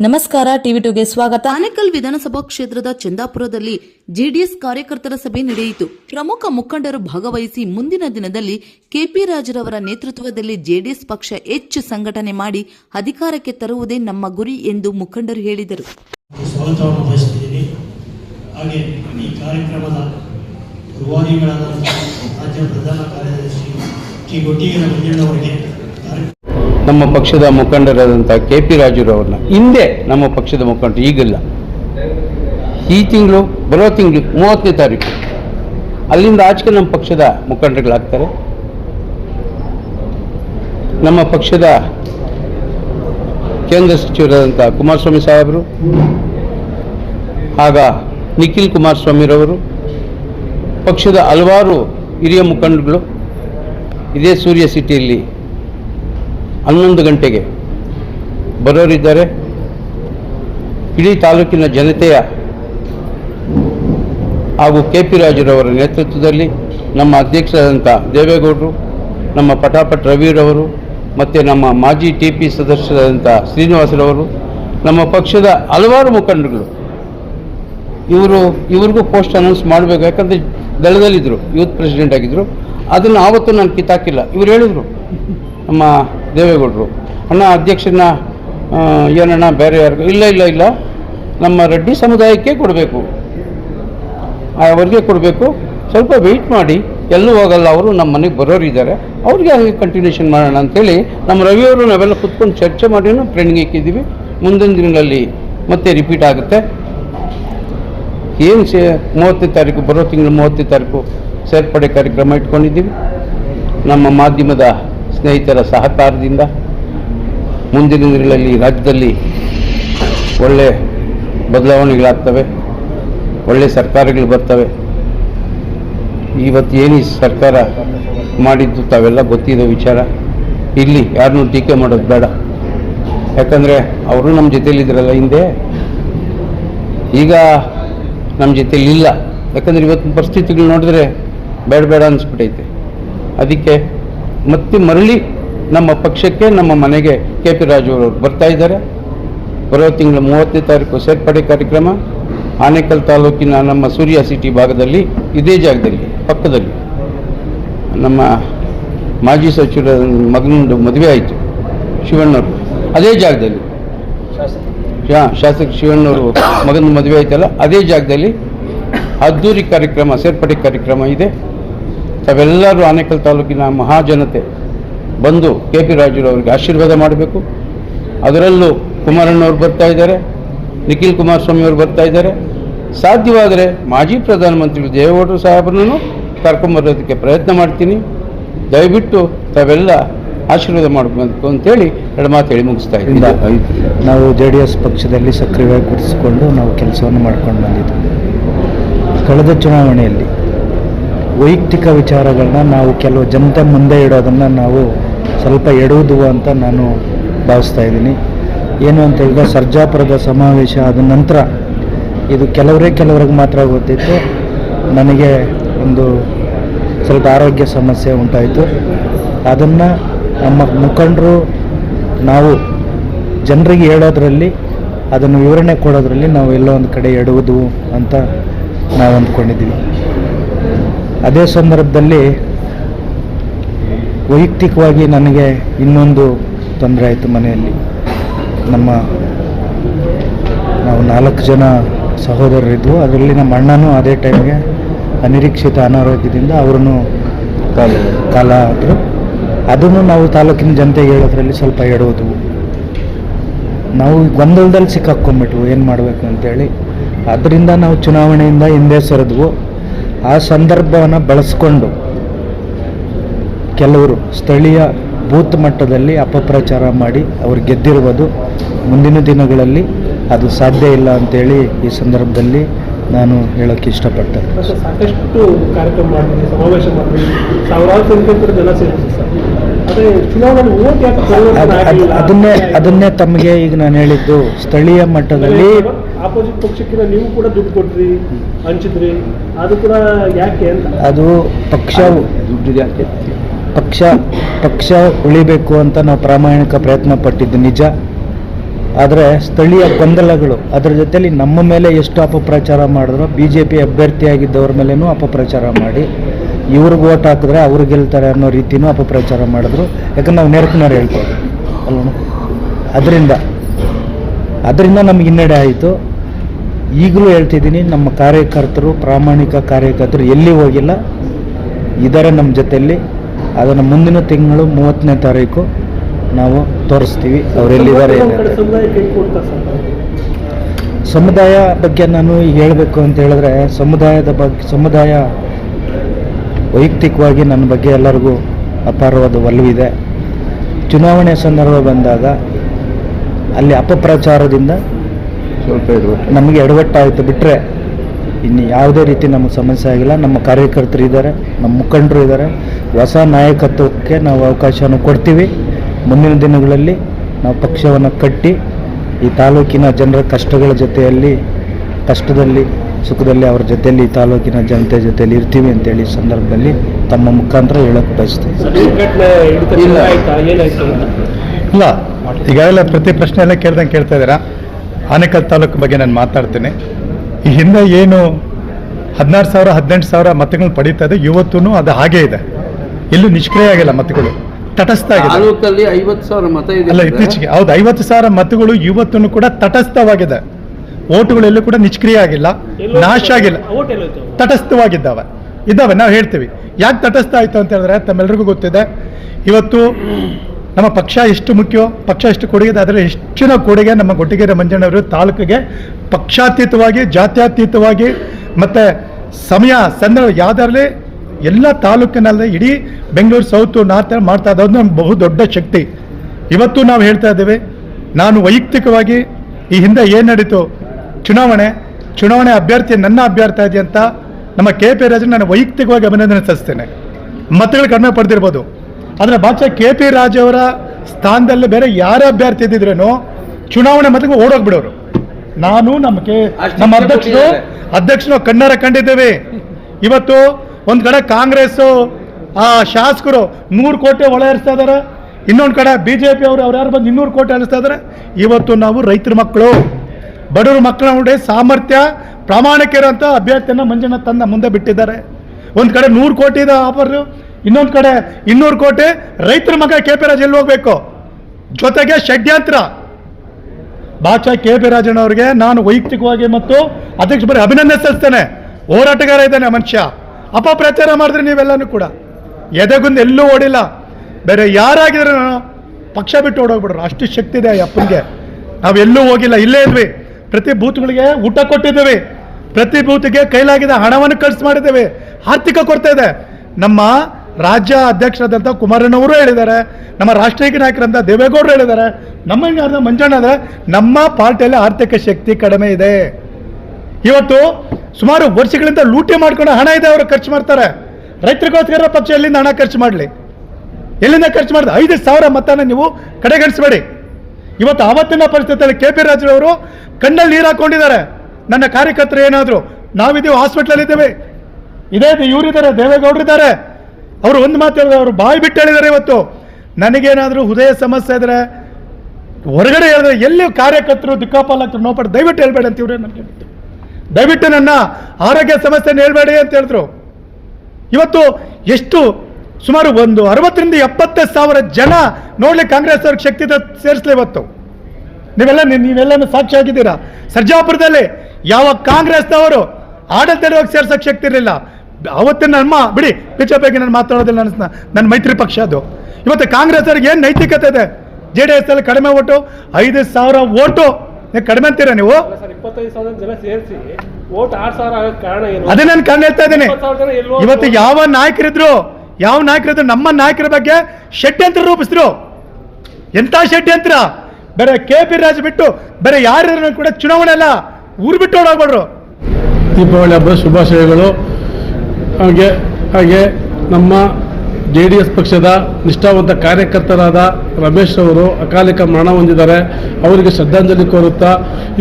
ನಮಸ್ಕಾರ ಟಿವಿ ಟುಗೆ ಸ್ವಾಗತ. ಆನೇಕಲ್ ವಿಧಾನಸಭಾ ಕ್ಷೇತ್ರದ ಚಂದಾಪುರದಲ್ಲಿ ಜೆಡಿಎಸ್ ಕಾರ್ಯಕರ್ತರ ಸಭೆ ನಡೆಯಿತು. ಪ್ರಮುಖ ಮುಖಂಡರು ಭಾಗವಹಿಸಿ ಮುಂದಿನ ದಿನದಲ್ಲಿ ಕೆಪಿ ರಾಜರವರ ನೇತೃತ್ವದಲ್ಲಿ ಜೆಡಿಎಸ್ ಪಕ್ಷ ಹೆಚ್ಚು ಸಂಘಟನೆ ಮಾಡಿ ಅಧಿಕಾರಕ್ಕೆ ತರುವುದೇ ನಮ್ಮ ಗುರಿ ಎಂದು ಮುಖಂಡರು ಹೇಳಿದರು. ಸ್ವಾಗತವನ್ನು ಬಯಸುತ್ತಿದ್ದೀನಿ. ಹಾಗೆ ಈ ಕಾರ್ಯಕ್ರಮದ ರೂವಾರಿಗಳಾದ ರಾಜ್ಯ ಪ್ರಧಾನ ಕಾರ್ಯದರ್ಶಿ ಟಿ ಗೊಟ್ಟಿಗೆರ ಮಂಜಣ್ಣವರಿಗೆ ಕಾರ್ಯ- ನಮ್ಮ ಪಕ್ಷದ ಮುಖಂಡರಾದಂಥ ಕೆ ಪಿ ರಾಜುರವ್ರನ್ನ ಹಿಂದೆ ನಮ್ಮ ಪಕ್ಷದ ಮುಖಂಡರು ಈಗಿಲ್ಲ. ಈ ತಿಂಗಳು, ಬರೋ ತಿಂಗಳು ಮೂವತ್ತನೇ ತಾರೀಕು. ಅಲ್ಲಿಂದ ಆಚೆಗೆ ನಮ್ಮ ಪಕ್ಷದ ಮುಖಂಡರುಗಳಾಗ್ತಾರೆ. ನಮ್ಮ ಪಕ್ಷದ ಕೇಂದ್ರ ಸಚಿವರಾದಂಥ ಕುಮಾರಸ್ವಾಮಿ ಸಾಹೇಬರು ಆಗ ನಿಖಿಲ್ ಕುಮಾರಸ್ವಾಮಿರವರು ಪಕ್ಷದ ಹಲವಾರು ಹಿರಿಯ ಮುಖಂಡರುಗಳು, ಇದೇ ಸೂರ್ಯ ಸಿಟಿಯಲ್ಲಿ ಹನ್ನೊಂದು ಗಂಟೆಗೆ ಬರೋರಿದ್ದಾರೆ. ಇಡೀ ತಾಲೂಕಿನ ಜನತೆಯ ಹಾಗೂ ಕೆ ಪಿ ರಾಜುರವರ ನೇತೃತ್ವದಲ್ಲಿ ನಮ್ಮ ಅಧ್ಯಕ್ಷರಾದಂಥ ದೇವೇಗೌಡರು, ನಮ್ಮ ಪಟಾಪಟ್ ರವಿರವರು ಮತ್ತು ನಮ್ಮ ಮಾಜಿ ಟಿ ಪಿ ಸದಸ್ಯರಾದಂಥ ಶ್ರೀನಿವಾಸರವರು, ನಮ್ಮ ಪಕ್ಷದ ಹಲವಾರು ಮುಖಂಡರುಗಳು. ಇವರು, ಇವ್ರಿಗೂ ಪೋಸ್ಟ್ ಅನೌನ್ಸ್ ಮಾಡಬೇಕು. ಯಾಕಂದರೆ ದಳದಲ್ಲಿದ್ದರು, ಯೂತ್ ಪ್ರೆಸಿಡೆಂಟ್ ಆಗಿದ್ದರು. ಅದನ್ನು ಆವತ್ತು ನಾನು ಕಿತ್ತಾಕಿಲ್ಲ. ಇವ್ರು ಹೇಳಿದರು, ನಮ್ಮ ದೇವೇಗೌಡರು. ಅಣ್ಣ ಅಧ್ಯಕ್ಷನ ಏನಣ್ಣ, ಬೇರೆ ಯಾರಿಗೂ, ಇಲ್ಲ ಇಲ್ಲ ಇಲ್ಲ. ನಮ್ಮ ರೆಡ್ಡಿ ಸಮುದಾಯಕ್ಕೆ ಕೊಡಬೇಕು. ಅವರಿಗೆ ಕೊಡಬೇಕು. ಸ್ವಲ್ಪ ವೆಯ್ಟ್ ಮಾಡಿ. ಎಲ್ಲೂ ಹೋಗಲ್ಲ, ಅವರು ನಮ್ಮ ಮನೆಗೆ ಬರೋರಿದ್ದಾರೆ ಅವ್ರಿಗೆ ಹಂಗೆ ಕಂಟಿನ್ಯೂಷನ್ ಮಾಡೋಣ ಅಂಥೇಳಿ ನಮ್ಮ ರವಿಯವರು ನಾವೆಲ್ಲ ಕುತ್ಕೊಂಡು ಚರ್ಚೆ ಮಾಡಿ ಟ್ರೈನಿಂಗ್ ಇಕ್ಕಿದ್ದೀವಿ. ಮುಂದಿನ ದಿನಗಳಲ್ಲಿ ಮತ್ತೆ ರಿಪೀಟ್ ಆಗುತ್ತೆ. ಏನು ಸೇ, ಮೂವತ್ತನೇ ತಾರೀಕು, ಬರೋ ತಿಂಗಳು ಮೂವತ್ತನೇ ತಾರೀಕು ಸೇರ್ಪಡೆ ಕಾರ್ಯಕ್ರಮ ಇಟ್ಕೊಂಡಿದ್ದೀವಿ. ನಮ್ಮ ಮಾಧ್ಯಮದ ಸ್ನೇಹಿತರ ಸಹಕಾರದಿಂದ ಮುಂದಿನ ದಿನಗಳಲ್ಲಿ ರಾಜ್ಯದಲ್ಲಿ ಒಳ್ಳೆ ಬದಲಾವಣೆಗಳಾಗ್ತವೆ, ಒಳ್ಳೆ ಸರ್ಕಾರಗಳು ಬರ್ತವೆ. ಇವತ್ತು ಏನು ಸರ್ಕಾರ ಮಾಡಿದ್ದು ತಾವೆಲ್ಲ ಗೊತ್ತಿದೆ ವಿಚಾರ. ಇಲ್ಲಿ ಯಾರನ್ನೂ ಟೀಕೆ ಮಾಡೋದು ಬೇಡ. ಯಾಕಂದರೆ ಅವರು ನಮ್ಮ ಜೊತೇಲಿದ್ರಲ್ಲ ಹಿಂದೆ. ಈಗ ನಮ್ಮ ಜೊತೆಲಿ ಇಲ್ಲ ಯಾಕಂದರೆ ಇವತ್ತಿನ ಪರಿಸ್ಥಿತಿಗಳು ನೋಡಿದ್ರೆ ಬೇಡ ಬೇಡ ಅನಿಸ್ಬಿಟ್ಟೈತೆ. ಅದಕ್ಕೆ ಮತ್ತೆ ಮರಳಿ ನಮ್ಮ ಪಕ್ಷಕ್ಕೆ ನಮ್ಮ ಮನೆಗೆ ಕೆ ಪಿ ರಾಜು ಅವರು ಬರ್ತಾ ಇದ್ದಾರೆ. ಬರೋ ತಿಂಗಳ ಮೂವತ್ತನೇ ತಾರೀಕು ಸೇರ್ಪಡೆ ಕಾರ್ಯಕ್ರಮ. ಆನೇಕಲ್ ತಾಲೂಕಿನ ನಮ್ಮ ಸೂರ್ಯ ಸಿಟಿ ಭಾಗದಲ್ಲಿ ಇದೇ ಜಾಗದಲ್ಲಿ, ಪಕ್ಕದಲ್ಲಿ. ನಮ್ಮ ಮಾಜಿ ಸಚಿವರ ಮಗನೊಂದು ಮದುವೆ ಆಯಿತು, ಶಿವಣ್ಣವರು. ಅದೇ ಜಾಗದಲ್ಲಿ. ಹಾಂ, ಶಾಸಕ ಶಿವಣ್ಣವರು ಮಗನ ಮದುವೆ ಆಯ್ತಲ್ಲ, ಅದೇ ಜಾಗದಲ್ಲಿ. ಅದ್ದೂರಿ ಕಾರ್ಯಕ್ರಮ, ಸೇರ್ಪಡೆ ಕಾರ್ಯಕ್ರಮ ಇದೆ. ತಾವೆಲ್ಲರೂ ಆನೇಕಲ್ ತಾಲೂಕಿನ ಮಹಾಜನತೆ ಬಂದು ಕೆ ಪಿ ರಾಜುರವರಿಗೆ ಆಶೀರ್ವಾದ ಮಾಡಬೇಕು. ಅದರಲ್ಲೂ ಕುಮಾರಣ್ಣವ್ರು ಬರ್ತಾ ಇದ್ದಾರೆ, ನಿಖಿಲ್ ಕುಮಾರಸ್ವಾಮಿ ಅವರು ಬರ್ತಾ ಇದ್ದಾರೆ. ಸಾಧ್ಯವಾದರೆ ಮಾಜಿ ಪ್ರಧಾನಮಂತ್ರಿ ದೇವೇಗೌಡರು ಸಾಹೇಬರನ್ನು ಕರ್ಕೊಂಬರೋದಕ್ಕೆ ಪ್ರಯತ್ನ ಮಾಡ್ತೀನಿ. ದಯವಿಟ್ಟು ತಾವೆಲ್ಲ ಆಶೀರ್ವಾದ ಮಾಡಬೇಕು ಅಂತೇಳಿ ಎರಡು ಮಾತು ಹೇಳಿ ಮುಗಿಸ್ತಾ ಇದ್ದೀನಿ. ನಾವು ಜೆ ಡಿ ಎಸ್ ಪಕ್ಷದಲ್ಲಿ ಸಕ್ರಿಯವಾಗಿ ಗುರುತಿಸಿಕೊಂಡು ನಾವು ಕೆಲಸವನ್ನು ಮಾಡ್ಕೊಂಡು ಬಂದಿದ್ದೀವಿ. ಕಳೆದ ಚುನಾವಣೆಯಲ್ಲಿ ವೈಯಕ್ತಿಕ ವಿಚಾರಗಳನ್ನ ನಾವು ಕೆಲವು ಜನತೆ ಮುಂದೆ ಇಡೋದನ್ನು ನಾವು ಸ್ವಲ್ಪ ಎಡುವುದು ಅಂತ ನಾನು ಭಾವಿಸ್ತಾ ಇದ್ದೀನಿ. ಏನು ಅಂತ ಹೇಳಿದ್ರೆ ಸರ್ಜಾಪುರದ ಸಮಾವೇಶ ಆದ ನಂತರ ಇದು ಕೆಲವರೇ ಕೆಲವ್ರಿಗೆ ಮಾತ್ರ ಗೊತ್ತಿತ್ತು. ನನಗೆ ಒಂದು ಸ್ವಲ್ಪ ಆರೋಗ್ಯ ಸಮಸ್ಯೆ ಉಂಟಾಯಿತು. ಅದನ್ನು ನಮ್ಮ ಮುಖಂಡರು ನಾವು ಜನರಿಗೆ ಹೇಳೋದ್ರಲ್ಲಿ, ಅದನ್ನು ವಿವರಣೆ ಕೊಡೋದ್ರಲ್ಲಿ ನಾವು ಎಲ್ಲೋ ಒಂದು ಕಡೆ ಎಡುವುದು ಅಂತ ನಾವು ಅಂದ್ಕೊಂಡಿದ್ದೀವಿ. ಅದೇ ಸಂದರ್ಭದಲ್ಲಿ ವೈಯಕ್ತಿಕವಾಗಿ ನನಗೆ ಇನ್ನೊಂದು ತೊಂದರೆ ಆಯಿತು ಮನೆಯಲ್ಲಿ. ನಮ್ಮ ನಾವು ನಾಲ್ಕು ಜನ ಸಹೋದರರಿದ್ವು. ಅದರಲ್ಲಿ ನಮ್ಮ ಅಣ್ಣನೂ ಅದೇ ಟೈಮ್ಗೆ ಅನಿರೀಕ್ಷಿತ ಅನಾರೋಗ್ಯದಿಂದ ಅವರನ್ನು ಕಾಲ ಆದರು ಅದನ್ನು ನಾವು ತಾಲೂಕಿನ ಜನತೆಗೆ ಹೇಳೋದ್ರಲ್ಲಿ ಸ್ವಲ್ಪ ಎಡುವುದು ನಾವು ಗೊಂದಲದಲ್ಲಿ ಸಿಕ್ಕಾಕ್ಕೊಂಬಿಟ್ವು ಏನು ಮಾಡಬೇಕು ಅಂತೇಳಿ. ಅದರಿಂದ ನಾವು ಚುನಾವಣೆಯಿಂದ ಹಿಂದೆ ಸರಿದ್ವು. ಆ ಸಂದರ್ಭವನ್ನು ಬಳಸ್ಕೊಂಡು ಕೆಲವರು ಸ್ಥಳೀಯ ಬೂತ್ ಮಟ್ಟದಲ್ಲಿ ಅಪಪ್ರಚಾರ ಮಾಡಿ ಅವರು ಗೆದ್ದಿರುವುದು ಮುಂದಿನ ದಿನಗಳಲ್ಲಿ ಅದು ಸಾಧ್ಯ ಇಲ್ಲ ಅಂತೇಳಿ ಈ ಸಂದರ್ಭದಲ್ಲಿ ನಾನು ಹೇಳೋಕ್ಕೆ ಇಷ್ಟಪಡ್ತೇನೆ. ಮತ್ತೆ ಸಾಕಷ್ಟು ಕಾರ್ಯಕ್ರಮ ಸಮಾವೇಶ ಸಾವಿರಾರು ಜನ? ಅದನ್ನೇ ಅದನ್ನೇ ತಮಗೆ ಈಗ ನಾನು ಹೇಳಿದ್ದು ಸ್ಥಳೀಯ ಮಟ್ಟದಲ್ಲಿ ಆಪೋಸಿಟ್ ಪಕ್ಷಕ್ಕಿಂತ ನೀವು ಕೂಡ ದುಡ್ಡು ಕೊಟ್ರಿ ಹಂಚಿದ್ರಿ. ಅದು ಕೂಡ ಯಾಕೆ ಅಂತ? ಅದು ಪಕ್ಷ ದುಡ್ಡಿದೆ ಯಾಕೆ? ಪಕ್ಷ ಪಕ್ಷ ಉಳಿಬೇಕು ಅಂತ ನಾವು ಪ್ರಾಮಾಣಿಕ ಪ್ರಯತ್ನ ಪಟ್ಟಿದ್ದು ನಿಜ. ಆದರೆ ಸ್ಥಳೀಯ ಗೊಂದಲಗಳು ಅದರ ಜೊತೆಲಿ ನಮ್ಮ ಮೇಲೆ ಎಷ್ಟು ಅಪಪ್ರಚಾರ ಮಾಡಿದ್ರು ಬಿ ಜೆ ಪಿ ಅಭ್ಯರ್ಥಿಯಾಗಿದ್ದವ್ರ ಮೇಲೇನೂ ಅಪಪ್ರಚಾರ ಮಾಡಿ ಇವ್ರಿಗೆ ಓಟ್ ಹಾಕಿದ್ರೆ ಅವ್ರು ಗೆಲ್ತಾರೆ ಅನ್ನೋ ರೀತಿನೂ ಅಪಪ್ರಚಾರ ಮಾಡಿದ್ರು. ಯಾಕಂದ್ರೆ ನಾವು ನೇರಕ್ಕನೇರ ಹೇಳ್ತೇವೆ ಅಲ್ವ ಅದರಿಂದ ಅದರಿಂದ ನಮ್ಗೆ ಹಿನ್ನಡೆ ಆಯಿತು. ಈಗಲೂ ಹೇಳ್ತಿದ್ದೀನಿ ನಮ್ಮ ಕಾರ್ಯಕರ್ತರು ಪ್ರಾಮಾಣಿಕ ಕಾರ್ಯಕರ್ತರು ಎಲ್ಲಿ ಹೋಗಿಲ್ಲ ಇದ್ದಾರೆ ನಮ್ಮ ಜೊತೆಯಲ್ಲಿ. ಅದನ್ನು ಮುಂದಿನ ತಿಂಗಳು ಮೂವತ್ತನೇ ತಾರೀಕು ನಾವು ತೋರಿಸ್ತೀವಿ ಅವರೆಲ್ಲಿದ್ದಾರೆ ಸಮುದಾಯ ಬಗ್ಗೆ ನಾನು ಈಗ ಹೇಳಬೇಕು ಅಂತ ಹೇಳಿದ್ರೆ ಸಮುದಾಯದ ಬಗ್ಗೆ ಸಮುದಾಯ ವೈಯಕ್ತಿಕವಾಗಿ ನನ್ನ ಬಗ್ಗೆ ಎಲ್ಲರಿಗೂ ಅಪಾರವಾದ ಒಲವಿದೆ ಚುನಾವಣೆ ಸಂದರ್ಭ ಬಂದಾಗ ಅಲ್ಲಿ ಅಪಪ್ರಚಾರದಿಂದ ಸ್ವಲ್ಪ ಎಡವಟ್ಟು ನಮಗೆ ಎಡವಟ್ಟಾಯಿತು. ಬಿಟ್ಟರೆ ಇನ್ನು ಯಾವುದೇ ರೀತಿ ನಮಗೆ ಸಮಸ್ಯೆ ಆಗಿಲ್ಲ. ನಮ್ಮ ಕಾರ್ಯಕರ್ತರು ಇದ್ದಾರೆ ನಮ್ಮ ಮುಖಂಡರು ಇದ್ದಾರೆ. ಹೊಸ ನಾಯಕತ್ವಕ್ಕೆ ನಾವು ಅವಕಾಶವನ್ನು ಕೊಡ್ತೀವಿ. ಮುಂದಿನ ದಿನಗಳಲ್ಲಿ ನಾವು ಪಕ್ಷವನ್ನು ಕಟ್ಟಿ ಈ ತಾಲೂಕಿನ ಜನರ ಕಷ್ಟಗಳ ಜೊತೆಯಲ್ಲಿ ಕಷ್ಟದಲ್ಲಿ ಸುಖದಲ್ಲಿ ಅವ್ರ ಜೊತೆಯಲ್ಲಿ ಈ ತಾಲೂಕಿನ ಜನತೆ ಜೊತೆಯಲ್ಲಿ ಇರ್ತೀವಿ ಅಂತೇಳಿ ಈ ಸಂದರ್ಭದಲ್ಲಿ ತಮ್ಮ ಮುಖಾಂತರ ಹೇಳಕ್ಕೆ ಬಯಸ್ತೀವಿ ಇಲ್ಲ. ಈಗಾಗಲೇ ಪ್ರತಿ ಪ್ರಶ್ನೆ ಎಲ್ಲ ಕೇಳ್ದಂಗೆ ಕೇಳ್ತಾ ಇದ್ದೀರಾ? ಆನೇಕಲ್ ತಾಲೂಕು ಬಗ್ಗೆ ನಾನು ಮಾತಾಡ್ತೇನೆ. ಈ ಹಿಂದೆ ಏನು ಹದಿನಾರು ಸಾವಿರ ಹದಿನೆಂಟು ಸಾವಿರ ಮತಗಳನ್ನ ಪಡೀತಾ ಇದೆ. ಇವತ್ತೂ ಅದು ಹಾಗೇ ಇದೆ. ಎಲ್ಲೂ ನಿಷ್ಕ್ರಿಯ ಆಗಿಲ್ಲ ಮತಗಳು. ತಟಸ್ಥ ಆಗಿದೆ ಐವತ್ತು ಸಾವಿರ ಮತ ಇದೆ ಅಲ್ಲ. ಇತ್ತೀಚೆಗೆ. ಹೌದು ಐವತ್ತು ಸಾವಿರ ಮತಗಳು ಇವತ್ತೂ ಕೂಡ ತಟಸ್ಥವಾಗಿದೆ. ಓಟುಗಳೆಲ್ಲೂ ಕೂಡ ನಿಷ್ಕ್ರಿಯ ಆಗಿಲ್ಲ. ನಾಶ ಆಗಿಲ್ಲ. ತಟಸ್ಥವಾಗಿದ್ದಾವೆ. ಇದ್ದಾವೆ ನಾವು ಹೇಳ್ತೀವಿ. ಯಾಕೆ ತಟಸ್ಥ ಆಯಿತು ಅಂತ ಹೇಳಿದ್ರೆ ತಮ್ಮೆಲ್ಲರಿಗೂ ಗೊತ್ತಿದೆ. ಇವತ್ತು ನಮ್ಮ ಪಕ್ಷ ಎಷ್ಟು ಮುಖ್ಯ ಪಕ್ಷ ಎಷ್ಟು ಕೊಡುಗೆ ಅದರ ಹೆಚ್ಚಿನ ಕೊಡುಗೆ ನಮ್ಮ ಗೊಟ್ಟಿಗೆರೆ ಮಂಜಣ್ಣವರು ತಾಲೂಕಿಗೆ ಪಕ್ಷಾತೀತವಾಗಿ, ಜಾತ್ಯಾತೀತವಾಗಿ ಮತ್ತು ಸಮಯ, ಸಂದರ್ಭ ಯಾವುದರಲ್ಲಿ ಎಲ್ಲ ತಾಲೂಕಿನಲ್ಲಿ ಇಡೀ ಬೆಂಗಳೂರು, ಸೌತು, ನಾರ್ತ್ ಮಾಡ್ತಾ ಇದ್ದದ್ದು ನಮ್ಮ ಬಹು ದೊಡ್ಡ ಶಕ್ತಿ. ಇವತ್ತು ನಾವು ಹೇಳ್ತಾ ಇದ್ದೇವೆ, ನಾನು ವೈಯಕ್ತಿಕವಾಗಿ ಈ ಹಿಂದೆ ಏನು ನಡೀತು? ಚುನಾವಣೆ ಚುನಾವಣೆ ಅಭ್ಯರ್ಥಿ ನನ್ನ ಅಭ್ಯರ್ಥಿ ಇದೆಯಂತ ನಮ್ಮ ಕೆ ಪಿ ರಾಜನ್ ನಾನು ವೈಯಕ್ತಿಕವಾಗಿ ಅಭಿನಂದನೆ ಸಲ್ಲಿಸ್ತೇನೆ. ಮತಗಳು ಕಡಿಮೆ ಪಡೆದಿರ್ಬೋದು. ಆದರೆ ಬಾಚ ಕೆ ಪಿ ರಾಜ್ ಅವರ ಸ್ಥಾನದಲ್ಲಿ ಬೇರೆ ಯಾರೇ ಅಭ್ಯರ್ಥಿ ಇದ್ದಿದ್ರೇನು ಚುನಾವಣೆ ಮತ್ತೆ ಓಡೋಗ್ಬಿಡೋರು. ನಾನು ನಮ್ಮ ಕೆ ನಮ್ಮ ಅಧ್ಯಕ್ಷರು. ಅಧ್ಯಕ್ಷರು ಕಣ್ಣಾರ ಕಂಡಿದ್ದೇವೆ. ಇವತ್ತು ಒಂದು ಕಡೆ ಕಾಂಗ್ರೆಸ್ ಆ ಶಾಸಕರು ನೂರು ಕೋಟಿ ಒಳ ಹರಿಸ್ತಾ ಇದಾರೆ. ಇನ್ನೊಂದು ಕಡೆ ಬಿ ಜೆ ಪಿ ಅವರು ಅವ್ರು ಯಾರು ಬಂದು ಇನ್ನೂರು ಕೋಟಿ ಹರಿಸ್ತಾ ಇದಾರೆ. ಇವತ್ತು ನಾವು ರೈತರ ಮಕ್ಕಳು. ಬಡವರ ಮಕ್ಕಳ ನೋಡಿ ಸಾಮರ್ಥ್ಯ ಪ್ರಾಮಾಣಿಕ ಇರುವಂಥ ಅಭ್ಯರ್ಥಿಯನ್ನು ಮಂಜಣ್ಣ ತಂದ ಮುಂದೆ ಬಿಟ್ಟಿದ್ದಾರೆ. ಒಂದು ಕಡೆ ನೂರು ಕೋಟಿ ಇದೆ ಆಫರು. ಇನ್ನೊಂದು ಕಡೆ ಇನ್ನೂರು ಕೋಟಿ ರೈತರ ಮಗ ಕೆ ಪಿ ರಾಜ್ ಎಲ್ಲಿ ಹೋಗ್ಬೇಕು? ಜೊತೆಗೆ ಷಡ್ಯಂತ್ರ. ಬಾಚಾ ಕೆ ಪಿ ರಾಜಣ್ಣ ಅವರಿಗೆ ನಾನು ವೈಯಕ್ತಿಕವಾಗಿ ಮತ್ತು ಅಧ್ಯಕ್ಷ ಬರೀ ಅಭಿನಂದನೆ ಸಲ್ಲಿಸ್ತೇನೆ ಹೋರಾಟಗಾರ ಇದ್ದಾನೆ ಮನುಷ್ಯ. ಅಪಪ್ರಚಾರ ಮಾಡಿದ್ರೆ ನೀವೆಲ್ಲನೂ ಕೂಡ. ಎದೆಗುಂದು ಎಲ್ಲೂ ಓಡಿಲ್ಲ. ಬೇರೆ ಯಾರಾಗಿದ್ರೆ ಪಕ್ಷ ಬಿಟ್ಟು ಓಡೋಗ್ಬಿಡ್ರು ಅಷ್ಟು ಶಕ್ತಿ ಇದೆ ಅಪ್ಪನಿಗೆ. ನಾವು ಎಲ್ಲೂ ಹೋಗಿಲ್ಲ. ಇಲ್ಲೇ ಇದ್ವಿ. ಪ್ರತಿ ಬೂತ್ಗಳಿಗೆ ಊಟ ಕೊಟ್ಟಿದ್ದೀವಿ. ಪ್ರತಿ ಬೂತ್ಗೆ ಕೈಲಾಗಿದ ಹಣವನ್ನು ಖರ್ಚು ಮಾಡಿದ್ದೇವೆ. ಆರ್ಥಿಕ ಕೊರತೆ ಇದೆ. ನಮ್ಮ ರಾಜ್ಯ ಅಧ್ಯಕ್ಷರಾದಂಥ ಕುಮಾರಣ್ಣವರು ಹೇಳಿದ್ದಾರೆ. ನಮ್ಮ ರಾಷ್ಟ್ರೀಯ ನಾಯಕರಂತ ದೇವೇಗೌಡರು ಹೇಳಿದ್ದಾರೆ. ನಮ್ಮ ಮಂಜಣ್ಣ ಅಂದ್ರೆ ನಮ್ಮ ಪಾರ್ಟಿಯಲ್ಲಿ ಆರ್ಥಿಕ ಶಕ್ತಿ ಕಡಿಮೆ ಇದೆ. ಇವತ್ತು ಸುಮಾರು ವರ್ಷಗಳಿಂದ ಲೂಟಿ ಮಾಡ್ಕೊಂಡು ಹಣ ಇದೆ ಅವರು ಖರ್ಚು ಮಾಡ್ತಾರೆ. ರೈತರಿಗೋಸ್ಕರ ಪಕ್ಷ ಎಲ್ಲಿಂದ ಹಣ ಖರ್ಚು ಮಾಡಲಿ? ಎಲ್ಲಿಂದ ಖರ್ಚು ಮಾಡಿದ? ಐದು ಸಾವಿರ ಮತನ ನೀವು ಕಡೆಗಣಿಸಬೇಡಿ. ಇವತ್ತು ಆವತ್ತಿನ ಪರಿಸ್ಥಿತಿಯಲ್ಲಿ ಕೆ ಪಿ ರಾಜರವರು ಕಣ್ಣಲ್ಲಿ ನೀರು ಹಾಕೊಂಡಿದ್ದಾರೆ. ನನ್ನ ಕಾರ್ಯಕರ್ತರು ಏನಾದರೂ? ನಾವಿದ್ದೀವಿ ಹಾಸ್ಪಿಟ್ಲಲ್ಲಿ ಇದ್ದೇವೆ. ಇದೇ ಇವರಿದ್ದಾರೆ ದೇವೇಗೌಡರಿದ್ದಾರೆ. ಅವರು ಒಂದು ಮಾತು ಹೇಳಿದ್ರು, ಅವರು ಬಾಯಿ ಬಿಟ್ಟು ಹೇಳಿದ್ದಾರೆ ಇವತ್ತು. ನನಗೇನಾದರೂ ಹೃದಯ ಸಮಸ್ಯೆ ಇದ್ರೆ ಹೊರಗಡೆ ಹೇಳಿದ್ರೆ ಎಲ್ಲಿ ಕಾರ್ಯಕರ್ತರು ದಿಕ್ಕಾಪಾಲಕರು ನೋಡ್ಬಾರ್ದು ದಯವಿಟ್ಟು ಹೇಳ್ಬೇಡಿ ಅಂತ ಇವ್ರೆ ನನಗೆ. ದಯವಿಟ್ಟು ನನ್ನ ಆರೋಗ್ಯ ಸಮಸ್ಯೆನ ಹೇಳ್ಬೇಡಿ ಅಂತ ಹೇಳಿದ್ರು. ಇವತ್ತು ಎಷ್ಟು ಸುಮಾರು ಒಂದು ಅರವತ್ತರಿಂದ ಎಪ್ಪತ್ತು ಸಾವಿರ ಜನ ನೋಡಿ ಕಾಂಗ್ರೆಸ್ ಅವ್ರಿಗೆ ಶಕ್ತಿ ಸೇರಿಸಲಿ ಇವತ್ತು. ನೀವೆಲ್ಲ ನೀವೆಲ್ಲನೂ ಸಾಕ್ಷಿ ಆಗಿದ್ದೀರಾ? ಸರ್ಜಾಪುರದಲ್ಲಿ ಯಾವ ಕಾಂಗ್ರೆಸ್ನವರು ಆಡಳಿತವಾಗಿ ಸೇರ್ಸಕ್ಕೆ ಶಕ್ತಿ ಇರಲಿಲ್ಲ. ಅವತ್ತಿನ ಮಾ ಬಿಡಿ ಬಿಜೆಪಿಗೆ ನಾನು ಮಾತಾಡೋದಿಲ್ಲ ನನ್ನ ನನ್ನ ಮೈತ್ರಿ ಪಕ್ಷ ಅದು. ಇವತ್ತು ಕಾಂಗ್ರೆಸ್ ಅವ್ರಿಗೆ ಏನು ನೈತಿಕತೆ ಇದೆ? ಜೆ ಡಿ ಎಸ್ ಅಲ್ಲಿ ಕಡಿಮೆ ಓಟು ಐದು ಸಾವಿರ ಓಟು. ನೀವು ಕಡಿಮೆ ಅಂತೀರಾ ನೀವು? ಅದೇ ನಾನು ಕಾರಣ ಹೇಳ್ತಾ ಇದ್ದೀನಿ? ಇವತ್ತು ಯಾವ ನಾಯಕರಿದ್ರು ಯಾವ ನಾಯಕರಿದ್ರು ನಮ್ಮ ನಾಯಕರ ಬಗ್ಗೆ ಷಡ್ಯಂತ್ರ ರೂಪಿಸಿದ್ರು. ಎಂತ ಷಡ್ಯಂತ್ರ ಬೇರೆ ಕೆ ಪಿ ರಾಜ್ ಬಿಟ್ಟು ಬೇರೆ ಯಾರಿದ್ರು ಕೂಡ ಚುನಾವಣೆ ಅಲ್ಲ ಊರು ಬಿಟ್ಟು ಓಡೋಗ್ಬಿಡ್ರು ದೀಪಾವಳಿ ಹಬ್ಬದ ಶುಭಾಶಯಗಳು. ಹಾಗೆ ಹಾಗೆ ನಮ್ಮ ಜೆ ಡಿ ಎಸ್ ಪಕ್ಷದ ನಿಷ್ಠಾವಂತ ಕಾರ್ಯಕರ್ತರಾದ ರಮೇಶ್ ಅವರು ಅಕಾಲಿಕ ಮರಣ ಹೊಂದಿದ್ದಾರೆ. ಅವರಿಗೆ ಶ್ರದ್ಧಾಂಜಲಿ ಕೋರುತ್ತಾ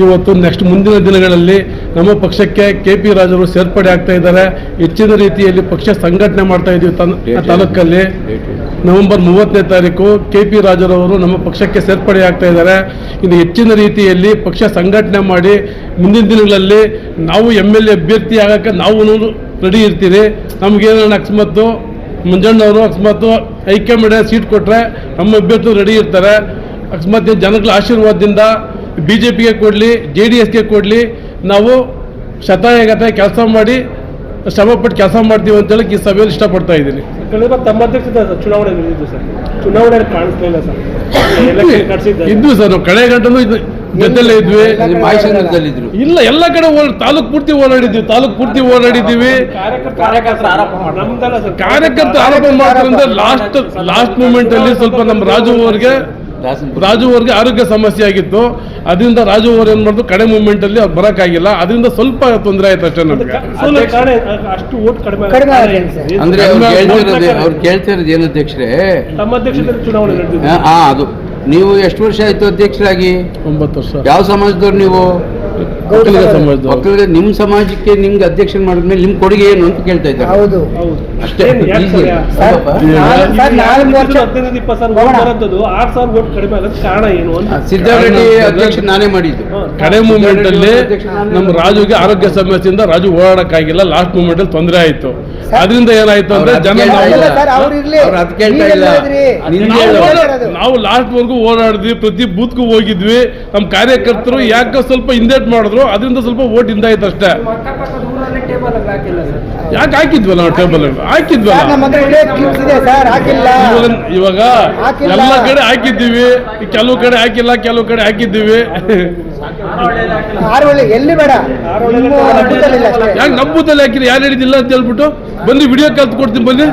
ಇವತ್ತು ನೆಕ್ಸ್ಟ್ ಮುಂದಿನ ದಿನಗಳಲ್ಲಿ ನಮ್ಮ ಪಕ್ಷಕ್ಕೆ ಕೆ ಪಿ ರಾಜವರು ಸೇರ್ಪಡೆ ಆಗ್ತಾ ಇದ್ದಾರೆ. ಹೆಚ್ಚಿನ ರೀತಿಯಲ್ಲಿ ಪಕ್ಷ ಸಂಘಟನೆ ಮಾಡ್ತಾ ಇದ್ದೀವಿ ತಾಲೂಕಲ್ಲಿ. ನವೆಂಬರ್ ಮೂವತ್ತನೇ ತಾರೀಕು ಕೆ ಪಿ ರಾಜರವರು ನಮ್ಮ ಪಕ್ಷಕ್ಕೆ ಸೇರ್ಪಡೆ ಆಗ್ತಾ ಇದ್ದಾರೆ. ಇನ್ನು ಹೆಚ್ಚಿನ ರೀತಿಯಲ್ಲಿ ಪಕ್ಷ ಸಂಘಟನೆ ಮಾಡಿ ಮುಂದಿನ ದಿನಗಳಲ್ಲಿ ನಾವು ಎಂ ಎಲ್ ಎ ಅಭ್ಯರ್ಥಿ ಆಗಕ್ಕೆ ನಾವು ರೆಡಿ ಇರ್ತೀರಿ. ನಮಗೇನ ಅಕಸ್ಮಾತು ಮುಂಜಣ್ಣವರು ಅಕಸ್ಮಾತು ಹೈಕಮಾಂಡ್ ಸೀಟ್ ಕೊಟ್ಟರೆ ನಮ್ಮ ಅಭ್ಯರ್ಥಿ ರೆಡಿ ಇರ್ತಾರೆ. ಅಕಸ್ಮಾತ್ ಜನಗಳ ಆಶೀರ್ವಾದದಿಂದ ಬಿ ಜೆ ಪಿಗೆ ಕೊಡಲಿ, ಜೆ ಡಿ ಎಸ್ಗೆ ಕೊಡಲಿ, ನಾವು ಶತಾಯಗತಾಯ ಕೆಲಸ ಮಾಡಿ ಶ್ರಮಪಟ್ಟು ಕೆಲಸ ಮಾಡ್ತೀವಿ ಅಂತೇಳಿ ಈ ಸಭೆಯಲ್ಲಿ ಇಷ್ಟಪಡ್ತಾ ಇದ್ದೀನಿ. ಕಳೆದ ಚುನಾವಣೆ ನಡೆದಿದ್ದು ಸರ್. ಚುನಾವಣೆ ಕಾಣಿಸ್ಲಿಲ್ಲ ಸರ್. ಇದ್ವಿ ಸರ್. ನಾವು ಕಡೆ ಗಂಟಲು ಜೊತೆಲೇ ಇದ್ವಿ. ಇಲ್ಲ ಎಲ್ಲ ಕಡೆ ತಾಲೂಕ್ ಪೂರ್ತಿ ಓಡಾಡಿದ್ವಿ ತಾಲೂಕ್ ಪೂರ್ತಿ ಓಡಾಡಿದ್ದೀವಿ ಕಾರ್ಯಕರ್ತ ಆರೋಪ ಕಾರ್ಯಕರ್ತರು ಮಾಡ್ತಾರೆ ಲಾಸ್ಟ್ ಲಾಸ್ಟ್ ಮೂಮೆಂಟ್ ಅಲ್ಲಿ ಸ್ವಲ್ಪ ನಮ್ಮ ರಾಜು ಅವರಿಗೆ ರಾಜು ಅವ್ರಿಗೆ ಆರೋಗ್ಯ ಸಮಸ್ಯೆ ಆಗಿತ್ತು. ಅದರಿಂದ ರಾಜು ಅವರು ಏನ್ ಮಾಡಿದ್ರು ಕಡೆ ಮೂಮೆಂಟ್ ಅಲ್ಲಿ ಅವ್ರು ಬರಕ್ಕಾಗಿಲ್ಲ. ಅದರಿಂದ ಸ್ವಲ್ಪ ತೊಂದರೆ ಆಯ್ತು ಅಷ್ಟೇ ನಮಗೆ? ಅಂದ್ರೆ ಅವ್ರು ಕೇಳ್ತಿರೋದು ಕೇಳ್ತಿರೋದು ಏನು ಅಧ್ಯಕ್ಷರೇ? ತಮ್ಮ ಅಧ್ಯಕ್ಷತೆ ಚುನಾವಣೆ ನಡೆದಿದೆ. ಹಾ ಅದು. ನೀವು ಎಷ್ಟು ವರ್ಷ ಆಯ್ತು ಅಧ್ಯಕ್ಷರಾಗಿ? ಒಂಬತ್ತು ವರ್ಷ. ಯಾವ ಸಮಾಜದವ್ರು ನೀವು? ಒಕ್ಕಲಿಗ ನಿಮ್ಮ ಸಮಾಜಕ್ಕೆ ನಿಮ್ಗೆ ಅಧ್ಯಕ್ಷನ್ ಮಾಡಿದ್ಮೇಲೆ ನಿಮ್ ಕೊಡುಗೆ ಏನು ಅಂತ ಕೇಳ್ತಾ ಇದ್ದಾರೆ. ಹೌದು. ಹೌದು ಅಷ್ಟೇ ಸಿದ್ದಾರೆಡ್ಡಿ ಅಧ್ಯಕ್ಷ ನಾನೇ ಮಾಡಿದ್ದು. ಕಡೆ ಮೂಮೆಂಟ್ ಅಲ್ಲಿ ನಮ್ಮ ರಾಜುಗೆ ಆರೋಗ್ಯ ಸಮಸ್ಯೆಯಿಂದ ರಾಜು ಓಡಾಡಕ್ಕಾಗಿಲ್ಲ. ಲಾಸ್ಟ್ ಮೂಮೆಂಟ್ ಅಲ್ಲಿ ತೊಂದರೆ ಆಯ್ತು. ಅದರಿಂದ ಏನಾಯ್ತು ಅಂದ್ರೆ ಜನ ನಾವು ಲಾಸ್ಟ್ ವರ್ಗೂ ಓಡಾಡಿದ್ವಿ ಪ್ರತಿ ಬೂತ್ಗೂ ಹೋಗಿದ್ವಿ. ನಮ್ಮ ಕಾರ್ಯಕರ್ತರು ಯಾಕೆ ಸ್ವಲ್ಪ ಹಿಂದೇಟ್ ಮಾಡಿದ್ರು ಅದರಿಂದ ಸ್ವಲ್ಪ ಓಟ್ ಹಿಂದಾಯ್ತು ಅಷ್ಟೇ. ಯಾಕೆ ಹಾಕಿದ್ವಲ್ಲ ನಾವು ಟೇಬಲ್ ಹಾಕಿದ್ವಲ್ಲ? ನಮ್ಮ ಹತ್ರ ಇದೆ ಸರ್ ಹಾಕಿಲ್ಲ. ಇವಾಗ- ಇವಾಗ ಎಲ್ಲ ಕಡೆ ಹಾಕಿದ್ದೀವಿ. ಕೆಲವು ಕಡೆ ಹಾಕಿಲ್ಲ ಕೆಲವು ಕಡೆ ಹಾಕಿದ್ದೀವಿ. ಆರೋಳಿ ಎಲ್ಲಿ ಬೇಡ. ಯಾರು ಹೇಳಿದಿಲ್ಲ ಅಂತ ಹೇಳ್ಬಿಟ್ಟು? ಬಂದು ವಿಡಿಯೋ ಕಲ್ತು ಕೊಡ್ತೀನಿ ಬನ್ನಿ.